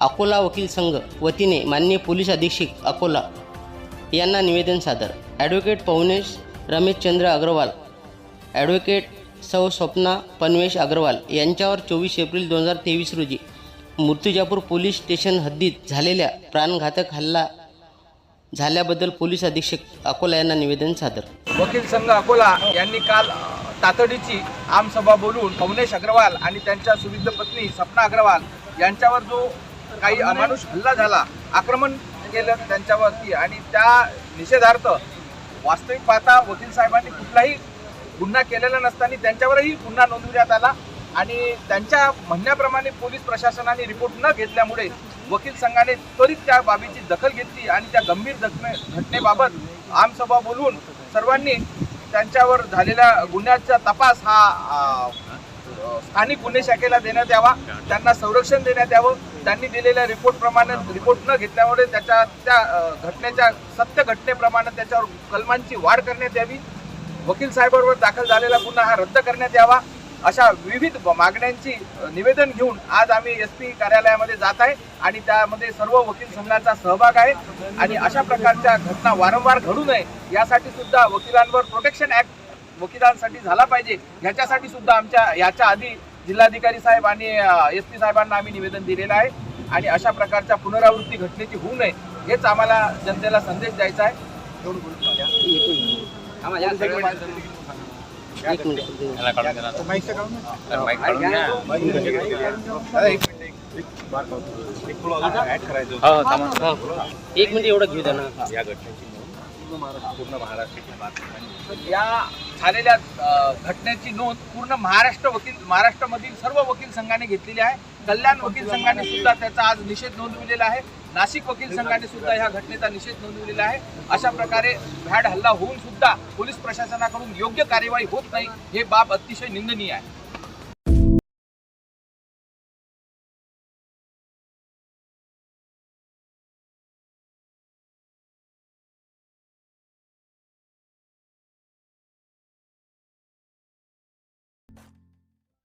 अकोला वकील संघ वतीने मान्य पोलीस अधीक्षक अकोला यांना निवेदन सादर. ॲडव्होकेट पवनेश रमेशचंद्र अग्रवाल ॲडव्होकेट सौ स्वप्ना पनवेश अग्रवाल यांच्यावर चोवीस एप्रिल दोन हजार तेवीस रोजी मूर्तिजापूर पोलीस स्टेशन हद्दीत झालेल्या प्राणघातक हल्ला झाल्याबद्दल पोलीस अधीक्षक अकोला यांना निवेदन सादर. वकील संघ अकोला यांनी काल तातडीची आमसभा बोलून पवनेश अग्रवाल आणि त्यांच्या सुविध पत्नी सपना अग्रवाल यांच्यावर जो काही अमानुष हल्ला झाला आक्रमण केलं त्यांच्यावरती आणि त्या निषेधार्थ वास्तविक पाहता वकील साहेबांनी कुठलाही गुन्हा केलेला नसताना त्यांच्यावरही गुन्हा नोंदवण्यात आला आणि त्यांच्या म्हणण्याप्रमाणे पोलीस प्रशासनाने रिपोर्ट न घेतल्यामुळे वकील संघाने त्वरित त्या बाबीची दखल घेतली आणि त्या गंभीर जखमे घटनेबाबत आमसभा बोलवून सर्वांनी त्यांच्यावर झालेल्या गुन्ह्याचा तपास हा स्थानिक गुन्हे शाखेला देण्यात यावा त्यांना संरक्षण देण्यात यावं. त्यांनी दिलेल्या रिपोर्ट प्रमाणे रिपोर्ट न घेतल्यामुळे त्याच्या त्या घटनेच्या सत्य घटनेप्रमाणे त्याच्यावर कलमांची वाढ करण्यात यावी. वकील साहेबांवर दाखल झालेला गुन्हा हा रद्द करण्यात यावा. अशा विविध मागण्यांची निवेदन घेऊन आज आम्ही एस पी कार्यालयामध्ये जात आहे आणि त्यामध्ये सर्व वकील संघाचा सहभाग आहे. आणि अशा प्रकारच्या घटना वारंवार घडू नये यासाठी सुद्धा वकिलांवर प्रोटेक्शन ऍक्ट वकिलांसाठी झाला पाहिजे ह्याच्यासाठी सुद्धा आमच्या याच्या आधी जिल्हाधिकारी साहेब आणि एस पी साहेबांना आम्ही निवेदन दिलेलं आहे. आणि अशा प्रकारच्या पुनरावृत्ती घटनेची होऊ नये हेच आम्हाला जनतेला संदेश द्यायचा आहे. एक मिनिट. हां. एक मिनिट एवढं घेऊ द्या ना. या घटनेची. नोंद पूर्ण महाराष्ट्राची या झालेल्या अ, घटनेची नोंद पूर्ण महाराष्ट्र वकील महाराष्ट्रामधील सर्व वकील संघाने घेतलेली आहे. कल्याण वकील संघाने सुद्धा त्याचा आज निषेध नोंदविलेला आहे. नाशिक वकील संघाने सुद्धा या घटनेचा निषेध नोंदविलेला आहे. अशा प्रकारे भ्याड हल्ला होऊन सुद्धा पोलीस प्रशासनाकडून योग्य कार्यवाही होत नाही हे बाब अतिशय निंदनीय आहे.